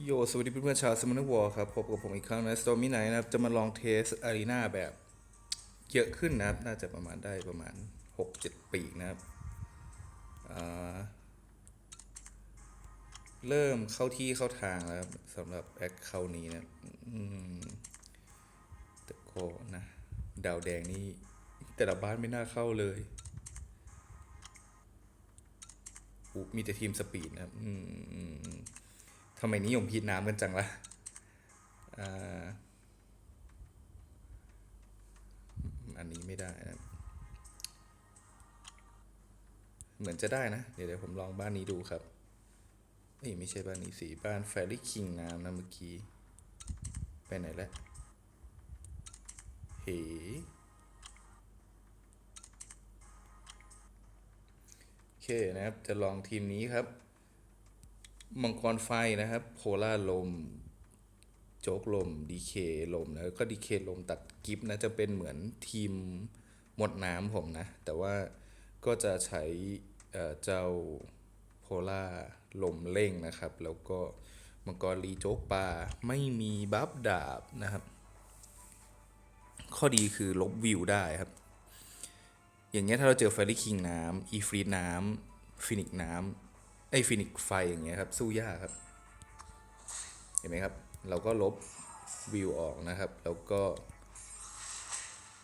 โยสวัสดีเพื่อนๆชาวสมอนวอร์ครับพบกับผมอีกครั้งนะสตอมี่ไนนะครับ จะมาลองเทสอารีนาแบบเยอะขึ้นนะครับ น่าจะประมาณได้ประมาณ 6-7 ปีกนะครับ เริ่มเข้าที่เข้าทางแล้วสำหรับแอคเคาท์นี้นะแต่ก็นะ ดาวแดงนี่ แต่ละบ้านไม่น่าเข้าเลยมีแต่ทีมสปีดนะครับ ทำไมนิยมพีดน้ำกันจังละอ่าอันนี้ไม่ได้นะเหมือนจะได้นะ เดี๋ยวเดี๋ยวผมลองบ้านนี้ดูครับเอ้ยไม่ใช่บ้านนี้สิบ้านแฟรี่คิงน้ำนะเมื่อกี้ ไปไหนแล้วเฮ้โอเคนะครับ จะลองทีมนี้ครับ มังกรไฟนะครับโพล่าลม โจกลมดีเคลมแล้วก็ดีเคลมตัดกิฟนะจะเป็นเหมือนทีมหมดน้ำผมนะ แต่ว่าก็จะใช้เจ้าโพล่าลมเร่งนะครับ แล้วก็มังกรลีโจ๊กปลาไม่มีบัฟดาบนะครับ ข้อดีคือลบวิวได้ครับ อย่างเงี้ยถ้าเราเจอไฟลิคิงน้ำอีฟรีน้ำฟินิกน้ำ ไอฟินิกไฟอย่างเงี้ยครับสู้ยากครับ เห็นไหมครับ เราก็ลบวิวออกนะครับ แล้วก็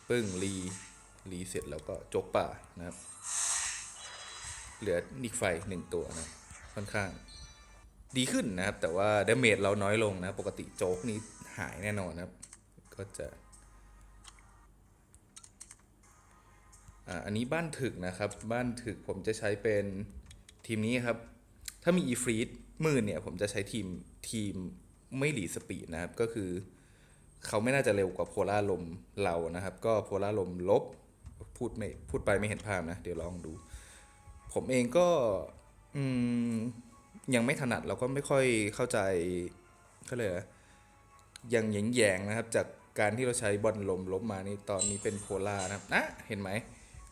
ปึ้งรีรีเสร็จแล้วก็จกป่านะครับ เหลือนิกไฟหนึ่งตัวนะค่อนข้างดีขึ้นนะครับ แต่ว่าดาเมจเราน้อยลงนะ ปกติโจ๊กนี้หายแน่นอนนะครับ ก็จะอันนี้บ้านถึกนะครับ บ้านถึกผมจะใช้เป็นทีมนี้ครับ ถ้ามีอีฟรีดมือเนี่ยผมจะใช้ทีมทีมไม่หลีสปีดนะครับ ก็คือ เขาไม่น่าจะเร็วกว่าโพล่าลมเรานะครับ ก็โพล่าลมลบพูดไม่พูดไปไม่เห็นภาพนะ เดี๋ยวลองดู ผมเองก็อืมยังไม่ถนัดแล้วก็ไม่ค่อยเข้าใจก็เลยกอะไรยังแยงนะครับ จากการที่เราใช้บอลลมลบมานี่ตอนนี้เป็นโพลาร์นะครับนะเห็นไหม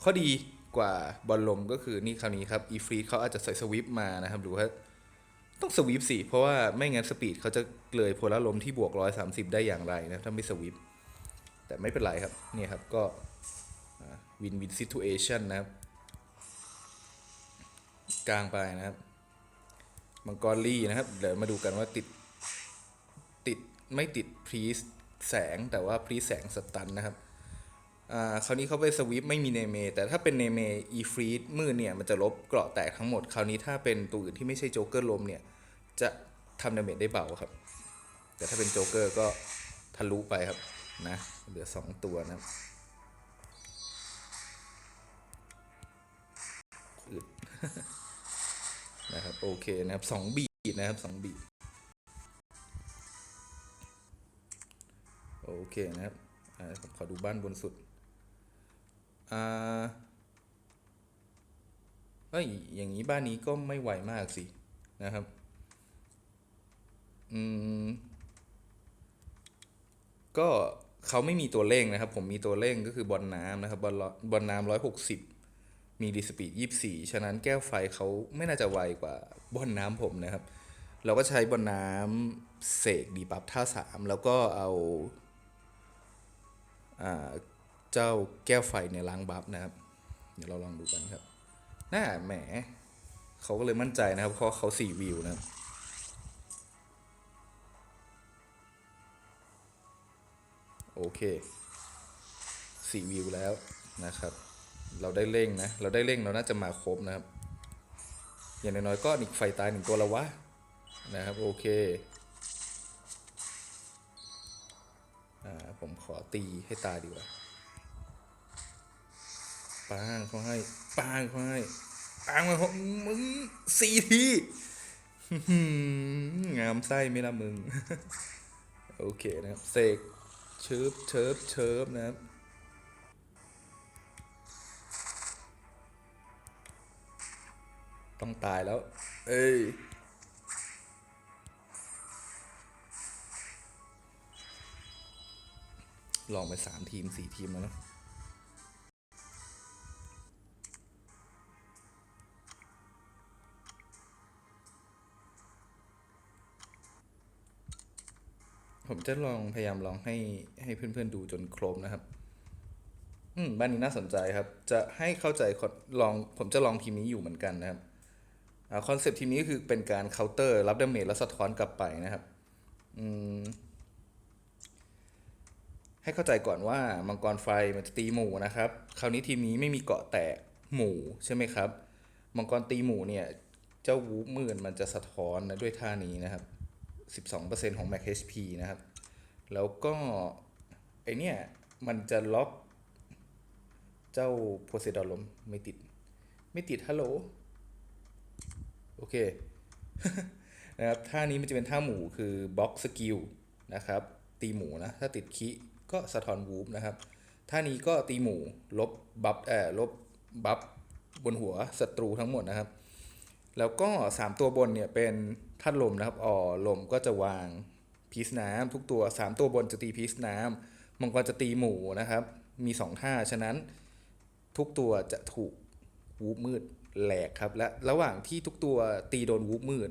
ข้อดี กว่าบอลลมก็คือนี่คราวนี้ครับอีฟรีเขาอาจจะใส่สวิปมานะครับหรือว่าต้องสวิปสิเพราะว่าไม่งั้นสปีดเขาจะเลยโพลาลมที่บวก130ได้อย่างไรนะถ้าไม่สวิปแต่ไม่เป็นไรครับเนี่ยครับก็วินวินซิทูเอชันนะครับกลางไปนะครับมังกรลี่นะครับ เดี๋ยวมาดูกันว่าติดติดไม่ติดพรีสแสงแต่ว่าพรีสแสงสตันนะครับ อ่าคราวนี้เขาไปสวิปไม่มีเนเม แต่ถ้าเป็นเนเมอีฟรีดมือเนี่ยมันจะลบเกราะแตกทั้งหมด คราวนี้ถ้าเป็นตัวอื่นที่ไม่ใช่โจ๊กเกอร์ลมเนี่ย จะทำดาเมจได้เบาครับ แต่ถ้าเป็นโจ๊กเกอร์ก็ทะลุไปครับนะเหลือ 2 ตัวนะอึดนะครับโอเคนะครับสองบีดนะครับสองบีดโอเคนะครับผมขอดูบ้านบนสุด อ่าเอ้ย อย่างนี้บ้านนี้ก็ไม่ไวมากสิ นะครับ อืม ก็เขาไม่มีตัวเร่งนะครับ ผมมีตัวเร่งก็คือบอลน้ำนะครับ บอลบอลน้ำร้อยหกสิบมีดีสปีดยี่สี่ฉะนั้นแก้วไฟเขาไม่น่าจะไวกว่าบอลน้ำผมนะครับ เราก็ใช้บอลน้ำเสกดีบัฟท่าสามแล้วก็เอา อ่า เจ้าแก้วไฟในล้างบัฟนะครับ เดี๋ยวเราลองดูกันครับ น่าแหม เขาก็เลยมั่นใจนะครับ เพราะเขาสี่วิวนะครับโอเคสี่วิวแล้วนะครับ เราได้เร่งนะ เราได้เร่งเราน่าจะมาครบนะครับ อย่างน้อยๆก็อีกไฟตายหนึ่งตัวแล้ววะนะครับ โอเคอ่าผมขอตีให้ตายดีกว่า ปางเขาให้ปางเขาให้ปางมาของมึงสี่ทีงามไส้ไม่ละมึง โอเคนะครับเสกเชิบเชิบเชิบนะครับต้องตายแล้ว เอ้ยลองไปสามทีมสี่ทีมแล้ว จะลองพยายามลองให้ให้เพื่อนๆดูจนครบนะครับ อืมบ้านนี้น่าสนใจครับ จะให้เข้าใจคอนลองผมจะลองทีมนี้อยู่เหมือนกันนะครับคอนเซปต์ทีมนี้ก็คือเป็นการเคาน์เตอร์รับดาเมจแล้วสะท้อนกลับไปนะครับ อืมให้เข้าใจก่อนว่ามังกรไฟมันจะตีหมู่นะครับ คราวนี้ทีมนี้ไม่มีเกาะแตกหมู่ใช่ไหมครับ มังกรตีหมู่เนี่ย เจ้าวูฟมื่นมันจะสะท้อนนะด้วยท่านี้นะครับ 12%ของ Max HP นะครับ แล้วก็ไอเนี่ยมันจะล็อกเจ้าโพเซดอนล้มไม่ติด ไม่ติดฮัลโหลโอเคนะครับท่านี้มันจะเป็นท่าหมูคือบล็อกสกิลนะครับ ตีหมูนะ ถ้าติดคิก็สะท้อนวูฟนะครับ ท่านี้ก็ตีหมูลบบัฟเอ่อลบบัฟบนหัวศัตรูทั้งหมดนะครับ แล้วก็ 3 ตัวบนเนี่ยเป็นธาตุลมนะครับอ่อลมก็จะวาง พีซน้ำทุกตัว 3 ตัวบนจะตีพีซน้ำมังกรจะตีหมู่นะครับ มี2ท่าฉะนั้นทุกตัวจะถูกวูบมืดแหลกครับ และระหว่างที่ทุกตัวตีโดนวูบมืด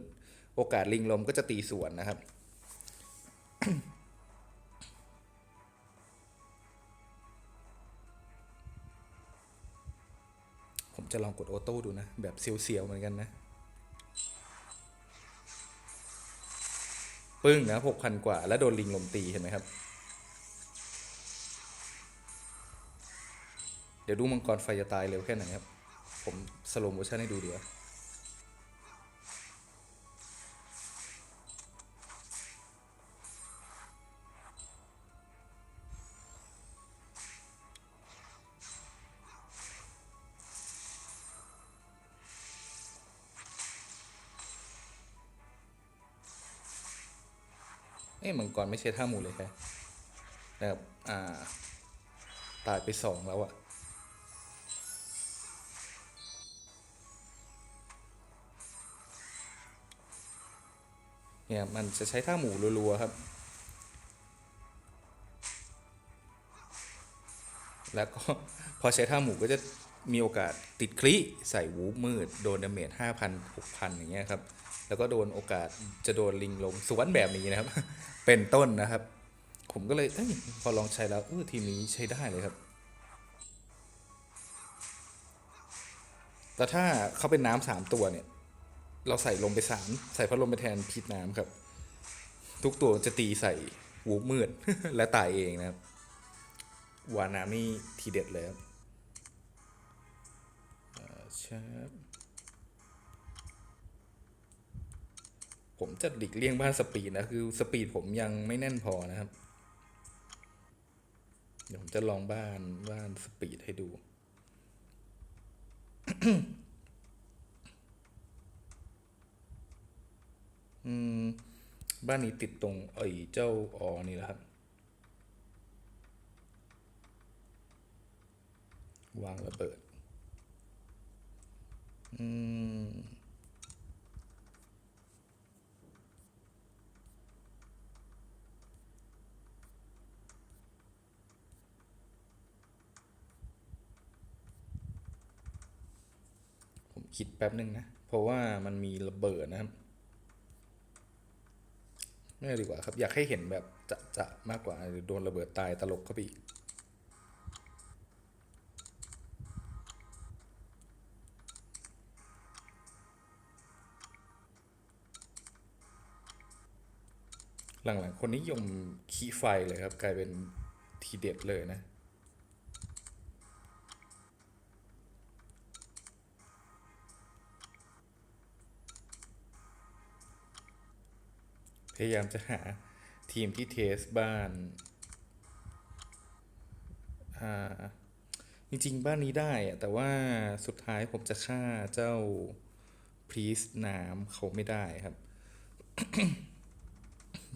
โอกาสลิงลมก็จะตีสวนนะครับ ผมจะลองกดออโต้ดูนะ แบบเซียวๆเหมือนกันนะ ปึ้งนะหกพันกว่า แล้วโดนลิงลมตีเห็นไหมครับ เดี๋ยวดูมังกรไฟจะตายเร็วแค่ไหนครับ ผมสโลโมชั่นให้ดูดีกว่า เอ้มังกรไม่ใช่ท่าหมู่เลยแค่นะครับอ่าตายไปสองแล้วอะเนี่ยมันจะใช้ท่าหมูรัวๆครับ แล้วก็พอใช้ท่าหมูก็จะมีโอกาสติดคลิใส่วูบมืด โดนดาเมจห้าพันหกพันอย่างเงี้ยครับ แล้วก็โดนโอกาสจะโดนลิงลมสวนแบบนี้นะครับ เป็นต้นนะครับ ผมก็เลยเอ้ยพอลองใช้แล้วเออทีมนี้ใช้ได้เลยครับ แต่ถ้าเขาเป็นน้ำสามตัวเนี่ย เราใส่ลมไปสามใส่พัดลมไปแทนพิษน้ำครับ ทุกตัวจะตีใส่วูบมืด และตายเองนะครับวาน้ำนี่ทีเด็ดเลยครับเอ่ ผมจะหลีกเลี่ยงบ้านสปีดนะ คือสปีดผมยังไม่แน่นพอนะครับ เดี๋ยวผมจะลองบ้านบ้านสปีดให้ดูบ้านนี้ติดตรงไอ้เจ้าออนี่แหละครับ วางระเบิด อืม คิดแป๊บหนึ่งนะ เพราะว่ามันมีระเบิดนะครับไม่ดีกว่าครับ อยากให้เห็นแบบจะจะมากกว่าหรือโดนระเบิดตายตลกเข้าไปอีกหลังๆ คนนิยมขี้ไฟเลยครับ กลายเป็นทีเด็ดเลยนะ พยายามจะหาทีมที่เทสบ้านอ่าจริงๆบ้านนี้ได้อะแต่ว่าสุดท้ายผมจะฆ่าเจ้าพรีสน้ำเขาไม่ได้ครับ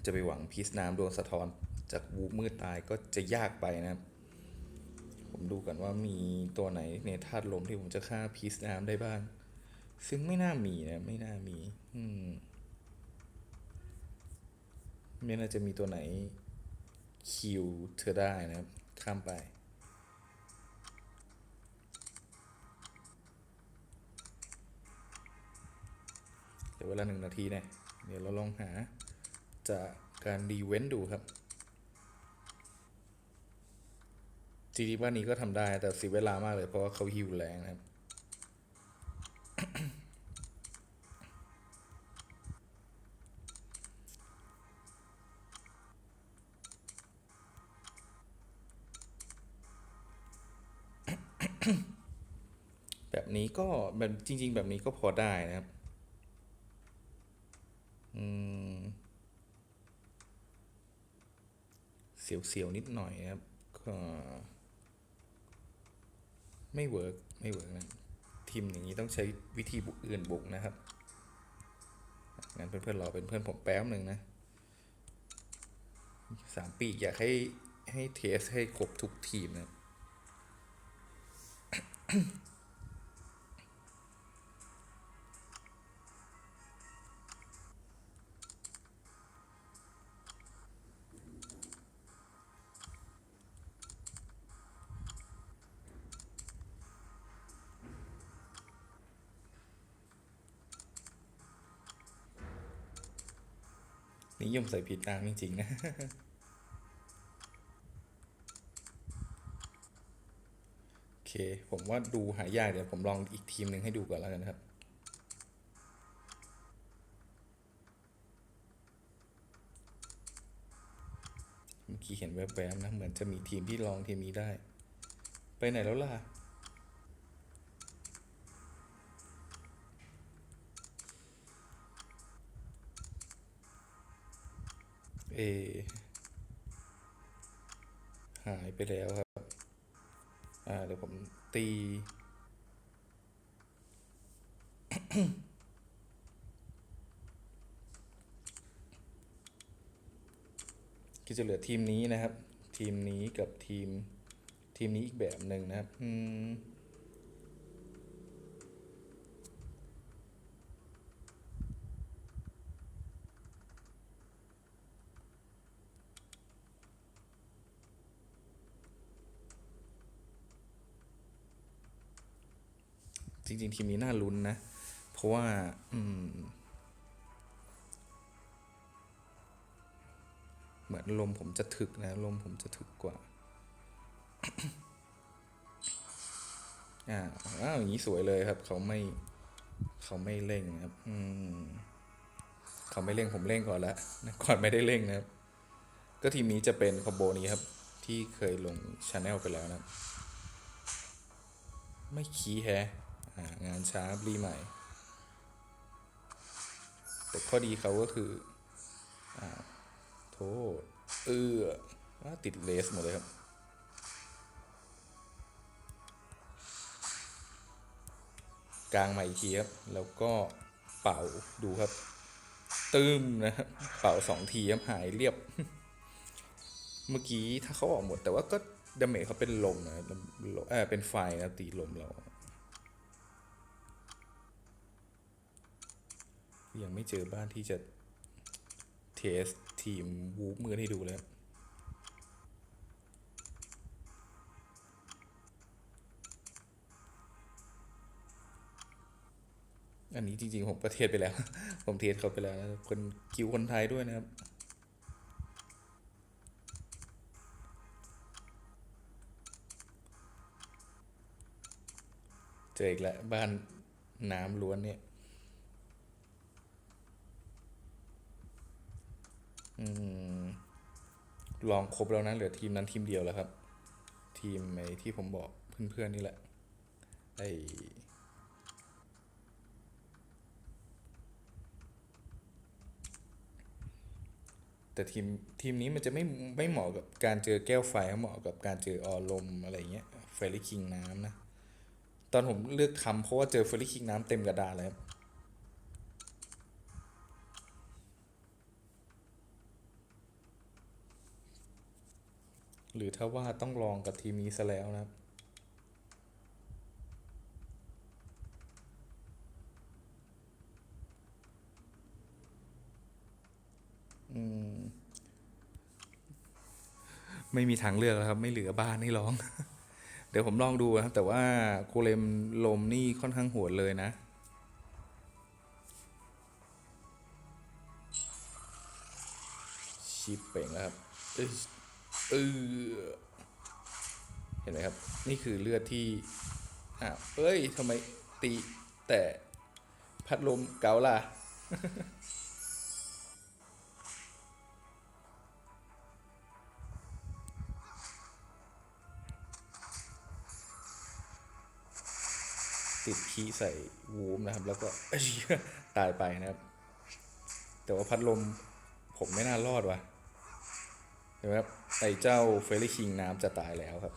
จะไปหวังพีซน้ำโดนสะท้อนจากวูบมืดตายก็จะยากไปนะครับ ผมดูกันว่ามีตัวไหนในธาตุลมที่ผมจะฆ่าพีซน้ำได้บ้าง ซึ่งไม่น่ามีนะ ไม่น่ามี อืม ไม่น่าจะมีตัวไหนคิวเธอได้นะครับ ข้ามไป เดี๋ยวเวลาหนึ่งนาทีเนี่ย เดี๋ยวเราลองหาจะการรีเวนต์ดูครับจริงๆบ้านนี้ก็ทำได้แต่เสียเวลามากเลยเพราะว่าเขาฮิวแรงนะครับ นี้ก็แบบจริง ๆ แบบนี้ก็พอได้นะครับ อืม เสียวๆนิดหน่อยนะครับ ก็ไม่เวิร์กไม่เวิร์กนะทีมอย่างนี้ต้องใช้วิธีบุกอื่นบุกนะครับงั้นเพื่อนๆรอเป็นเพื่อนผมแป๊บหนึ่งนะสามปีอยากให้ให้เทสให้ครบทุกทีมนะ นิยมใส่ผิดตามจริงๆนะโอเค ผมว่าดูหายากเดี๋ยวผมลองอีกทีมหนึ่งให้ดูก่อนแล้วกันครับเมื่อกี้เห็นแวบๆนะ เหมือนจะมีทีมที่ลองทีมนี้ได้ ไปไหนแล้วล่ะ เอหายไปแล้วครับ อ่า เดี๋ยวผมตี ก็จะเหลือทีมนี้นะครับ ทีมนี้กับทีม ทีมนี้อีกแบบหนึ่งนะครับ อืม ริง ๆ ทีมนี้น่าลุ้นนะ เพราะว่า อืม เหมือนลมผมจะถึกนะ ลมผมจะถึกกว่า อ่าอ้าวอย่างนี้สวยเลยครับ เขาไม่ เขาไม่เร่งนะครับ อืม เขาไม่เร่งผมเร่งก่อนละก่อนไม่ได้เร่งนะครับ ก็ทีมนี้จะเป็นคอมโบนี้ครับ ที่เคยลงชาแนลไปแล้วนะไม่คีย์แฮ งานช้ารีใหม่ แต่ข้อดีเขาก็คืออ่าโทษ เออว่าติดเลสหมดเลยครับ กลางใหม่อีกทีครับ แล้วก็เป่าดูครับตึมนะครับเป่าสองทีครับหายเรียบ เมื่อกี้ถ้าเขาออกหมด แต่ว่าก็ดาเมจเขาเป็นลมนะเออเป็นไฟนะตีลมเรา ยังไม่เจอบ้านที่จะเทสทีมวูฟมือให้ดูเลยครับอันนี้จริงๆ ผมประเทศไปแล้ว ผมเทสเขาไปแล้วนะคนคิวคนไทยด้วยนะครับ เจออีกแล้วบ้านน้ำล้วนเนี่ย อืมลองครบแล้วนะเหลือทีมนั้นทีมเดียวแล้วครับ ทีมไอ้ที่ผมบอกเพื่อนๆนี่แหละไอแต่ทีมทีมนี้มันจะไม่ไม่เหมาะกับการเจอแก้วไฟเหมาะกับการเจอออลมอะไรเงี้ยเฟรลี่คิงน้ำนะ ตอนผมเลือกทำเพราะว่าเจอเฟรลี่คิงน้ำเต็มกระดานเลยครับ หรือถ้าว่าต้องลองกับทีมนี้ซะแล้วนะครับ อืม ไม่มีทางเลือกแล้วครับ ไม่เหลือบ้านให้ร้อง เดี๋ยวผมลองดูนะครับ แต่ว่าโคเลมลมนี่ค่อนข้างโหดเลยนะชิปเป่งแล้วครับ เออเห็นไหมครับ นี่คือเลือดที่อ้าวเอ้ยทำไมตีแต่พัดลมเกาล่ะติดคีใส่วูมนะครับ แล้วก็ตายไปนะครับ แต่ว่าพัดลมผมไม่น่ารอดว่ะ เห็นไหมครับไอ้เจ้าเฟรลี่คิงน้ำจะตายแล้วครับ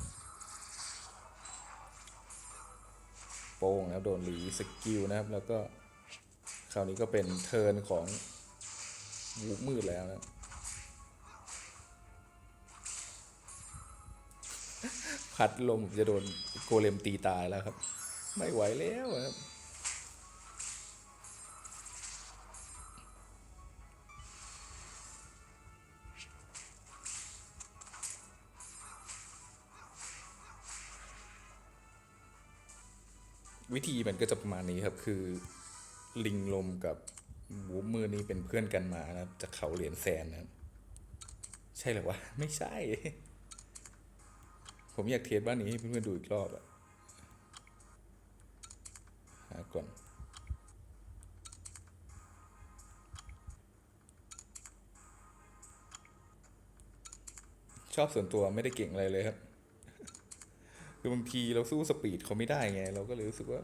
โป้งนะครับโดนรีสกิลนะครับ แล้วก็คราวนี้ก็เป็นเทิร์นของวูมืดแล้วนะพัดลมจะโดนโกเลมตีตายแล้วครับ ไม่ไหวแล้วครับ วิธีมันก็จะประมาณนี้ครับคือลิงลมกับวูฟมือนี่เป็นเพื่อนกันมานะจากเขาเหรียญแซนนะใช่หรือวะไม่ใช่ ผมอยากเทสบ้านนี้ให้เพื่อนๆดูอีกรอบอะหาก่อนชอบส่วนตัวไม่ได้เก่งอะไรเลยครับ คือบางทีเราสู้สปีดเขาไม่ได้ไง เราก็เลยรู้สึกว่า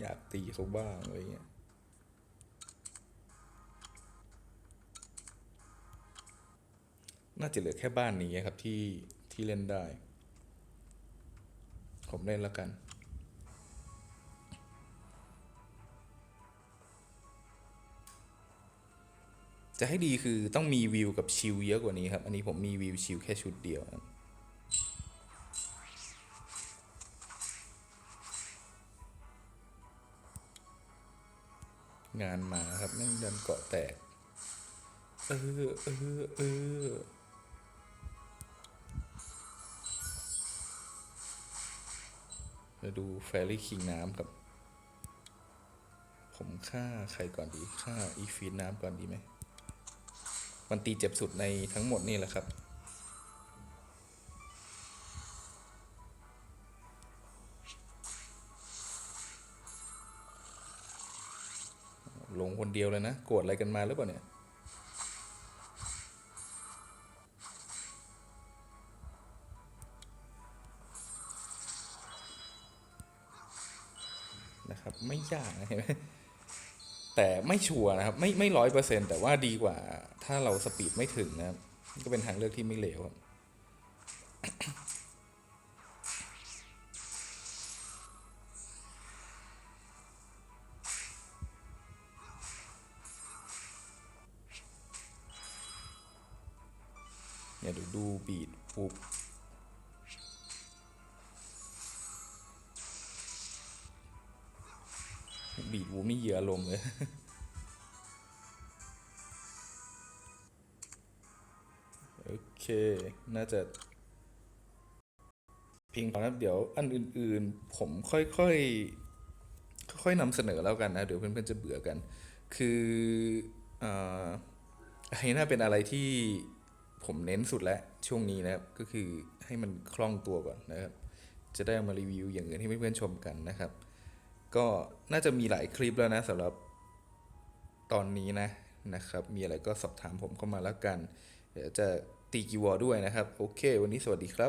อยากตีเขาบ้างอะไรเงี้ยน่าจะเหลือแค่บ้านนี้ครับที่ที่เล่นได้ ผมเล่นแล้วกัน จะให้ดีคือต้องมีวิวกับชิลเยอะกว่านี้ครับ อันนี้ผมมีวิวชิลแค่ชุดเดียวครับ งานมาครับแม่งดันเกาะแตก เออเออเออมาดูแฟรี่คิงน้ำครับ ผมฆ่าใครก่อนดีฆ่าอีฟีนน้ำก่อนดีไหมมันตีเจ็บสุดในทั้งหมดนี่แหละครับ เดียวเลยนะ โกรธอะไรกันมาหรือเปล่าเนี่ยนะครับไม่ยากนะเห็นไหมแต่ไม่ชัวร์นะครับ ไม่ไม่ร้อยเปอร์เซ็นแต่ว่าดีกว่า ถ้าเราสปีดไม่ถึงนะครับก็เป็นทางเลือกที่ไม่เลวครับ โอเค น่าจะพียงพอนะเดี๋ยวอันอื่นๆ ผมค่อยๆ ค่อยๆนำเสนอแล้วกันนะ เดี๋ยวเพื่อนๆจะเบื่อกัน คืออ่าไอ้น่าเป็นอะไรที่ผมเน้นสุดแล้วช่วงนี้นะครับ ก็คือให้มันคล่องตัวก่อนนะครับ จะได้ามารีวิวอย่างอื่นให้เพื่อนๆชมกันนะครับ ก็น่าจะมีหลายคลิปแล้วนะสำหรับตอนนี้นะนะครับ มีอะไรก็สอบถามผมเข้ามาแล้วกัน เดี๋ยวจะ ตีกีวอร์ด้วยนะครับ โอเค วันนี้สวัสดีครับ